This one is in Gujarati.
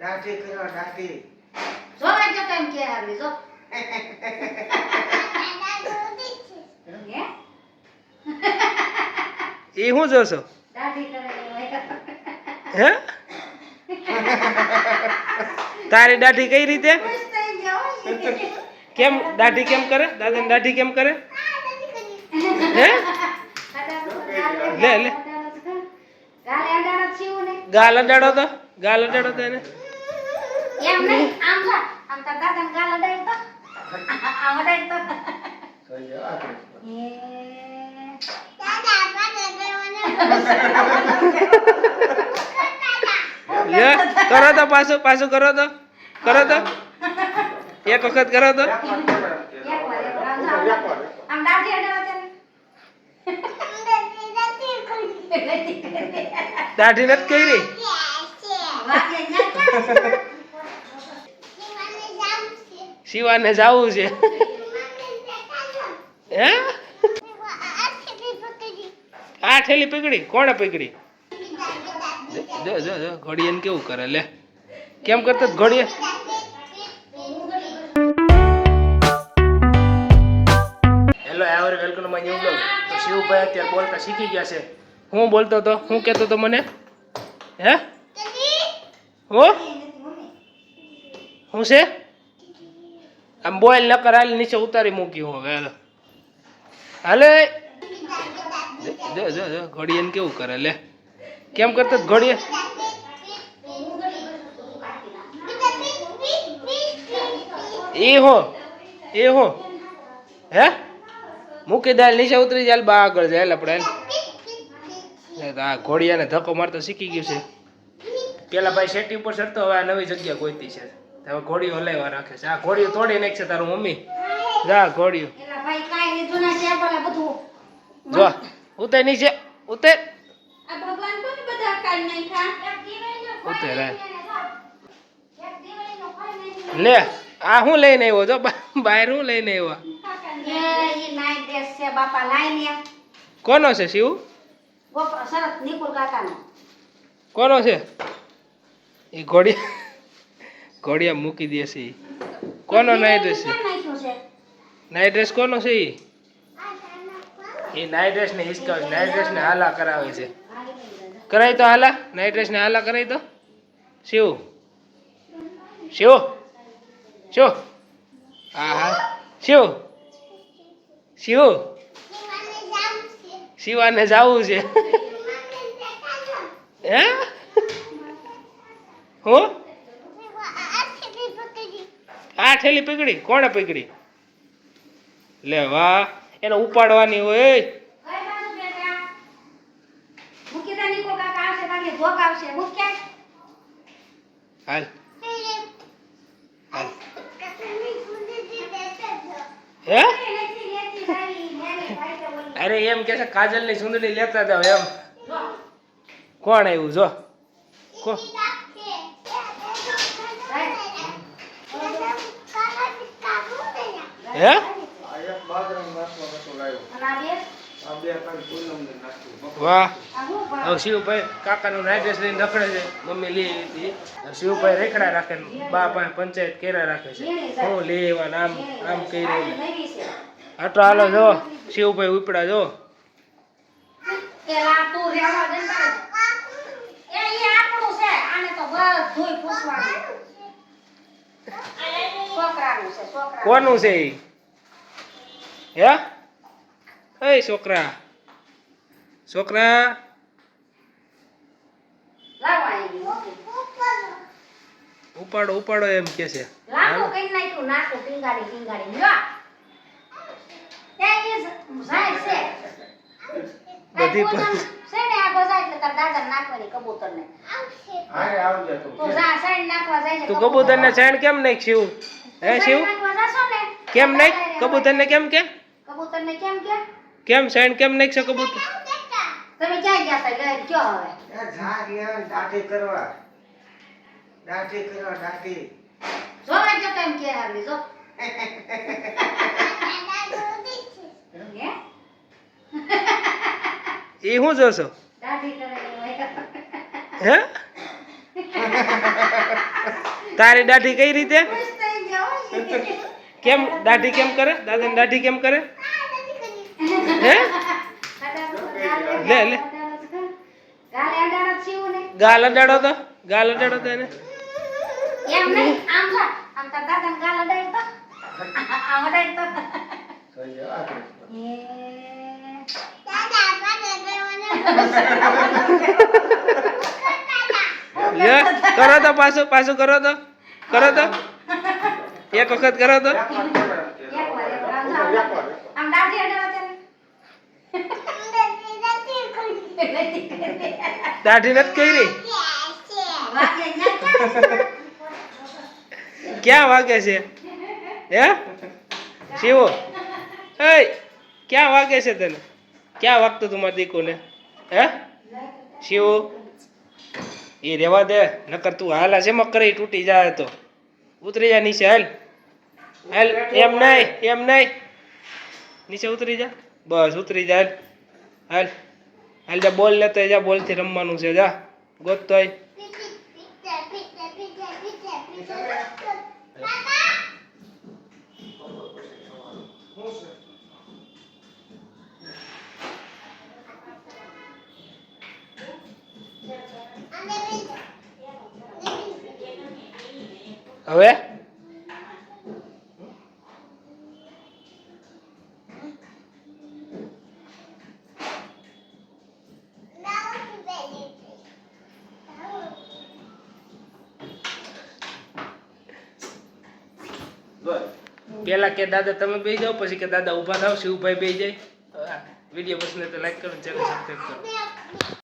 દાઢી કરો દાઢી જોવા જો કેમ કે હાલી જો. એ શું જોશો હે? તારી દાઢી કઈ રીતે. કેમ દાઢી કેમ કરે? દાદા દાઢી કેમ કરે? હે? લે, લે. ગાલે અડાડો છીવું ને. ગાલ અડાડો તો ગાલ અડાડો તો એને. એમ નહીં આમ જો આમ તાર ગાલ તો આમ અડાડ તો કરો તો પાછું પાછું કરો તો કરો તો એક વખત કરો તો આમ દાઢી નથી કરી શિવાને જવું છે. હે? આ ઠેલી પકડી કોણે પકડી જો જો જો ઘોડિયાને કેવું કરે લે. કેમ કરતો ઘોડીએ? Hello ever welcome to my new blog તો શિવભાઈ અત્યારે બોલતા શીખી ગયા છે. હું બોલતો તો? હું કહેતો તો મને? હે? હો? હું છે? આમ બોલ ન હાલ નીચે ઉતારી મૂકી હું હવે, હાલો. જો કેવું કરે, લે. કેમ કરતા ઘોડિયા એ હો એ હો. હે? મૂકી દાલ નીચે ઉતરી જાય બા આગળ જાય આપણે. આ ઘોડિયાને ધક્કો મારતો શીખી ગયું છે. પેલા ભાઈ શેટી ઉપર ચડતો હવે આ નવી જગ્યા ગોતી છે. હવે ઘોડીઓ હલાવ્યા રાખે છે. આ ઘોડીઓ તોડી નાખશે તારું મમ્મી. જા ઘોડીઓ. જો ઉતર નીચે ઉતર. ઉતર. લે આ હું લઈને આવ્યો? જો બહાર હું લઈને આવ્યો? કોનો છે શિવ? કોનો છે? એ ઘોડિયા ઘોડિયા મૂકી દે છે. ઈ. કોનો નાઈટ ડ્રેસ? છે નાઈટ ડ્રેસ કોનો છે એ નાઈટ ડ્રેસ ને હિસકાવે નાઈટ ડ્રેસ ને હાલા કરાવે છે. કરાય તો હાલા? નાઈટ ડ્રેસ ને હાલા કરાય તો? શિવ? શિવ? શિવ? હા હા શિવ? શિવ? શિવાને જાવું છે. હે? હું? આ ઠેલી પકડી કોણે પકડી લે વાહ એને ઉપાડવાની હોય હાલ. હાલ. હે? અરે એમ કે છે કાજલની સુંદરી લેતા જાવ એમ. કોણ આવ્યું? જો. કો હે આ એક બાજરંગ નાખવા નતો લાવ્યો અને આ બે આ બે કાંઈ પૂનમને નાખ્યું વાહ. આ હું પણ હવે શિવભાઈ કાકાનું નાઇટ ડ્રેસ લઈને રખડે છે. મમ્મી લઈ હતી. શિવભાઈ રેખડા રાખે બા પાસે પંચાયત કેરા રાખે છે. હું આવ્યા ને આમ આમ કહી રહ્યું આટલો હાલો જો શિવભાઈ ઉપડા જો. એલા તું રહેવા દે ને તારે. એ ઈ આપણું છે આને તો બધુંય પૂછવાનું છોકરાનું છે છોકરા કોનું છે ઈ? હે? એ છોકરા. છોકરા. ઉપાડો ઉપાડો એમ કે છે. લાંબુ કઈ નાખ્યું? નાખું ટીંગાડી ટીંગાડી જો ત્યાં જાય છે. બધી છે ને આ ગોજા એટલે તાર દાદા નાખવાની કબૂતરને. હારે આવજે તું. તું જા સાઈડ નાખવા જાય છે તું કબૂતરને સાઈડ કેમ નાખ્યું? શિવ? હે શિવ કેમ નાખ? કબૂતર ને કેમ નાખ કબૂતરને કેમ કેમ કે? કેમ કે કેમ ચેણ છે કબૂતર? તમે ક્યાં ગયા હતા? લઈને કયો હવે? એ જા રહ્યા દાઢી કરવા. દાઢી કરવા દાઢી. જોવા જો કેમ કે આવી જો. એ હું જોશો? દાઢી હે? તારી દાઢી કઈ રીતે? ગયો. કેમ દાઢી કેમ કરે? દાદાની દાઢી કેમ કરે? હે? લે, લે. ગાલે અડાડો તો. ગાલ અડાડો તો એને. એમ નહીં આમ જા. આમ તાર દાદાને ગાલ અડાડી તો. આમ અડાડી તો. થઈ જાય આ કરો તો પાછું પાછું કરો તો. કરો તો. એક વખત કરો તો. આમ. વ્યાપાર. આમ દાઢી નથી કરી? ક્યાં વાગે છે? હે? શિવો? હે? ક્યાં વાગે છે તને? ક્યાં વાગતું તું મારા દીકુને? હે? શિવો? એ રેવા દે, નકર તું હાલ છે મકરી તૂટી જાય તો. ઉતરી જા નીચે, હાલ. હાલ, એમ નહીં એમ નહીં નીચે ઉતરી જા. બસ, ઉતરી જા, હાલ. હાલ. હાલ જા બોલ લેતો જા બોલથી રમવાનું છે જા. ગોતતો હોય હવે બસ. પેલા કે દાદા તમે બે જાઓ પછી કે દાદા ઊભા થાવ શિવભાઈ બે જાય. વીડિયો પસંદ તો લાઈક કરો ચેનલ સબસ્ક્રાઈબ કરો.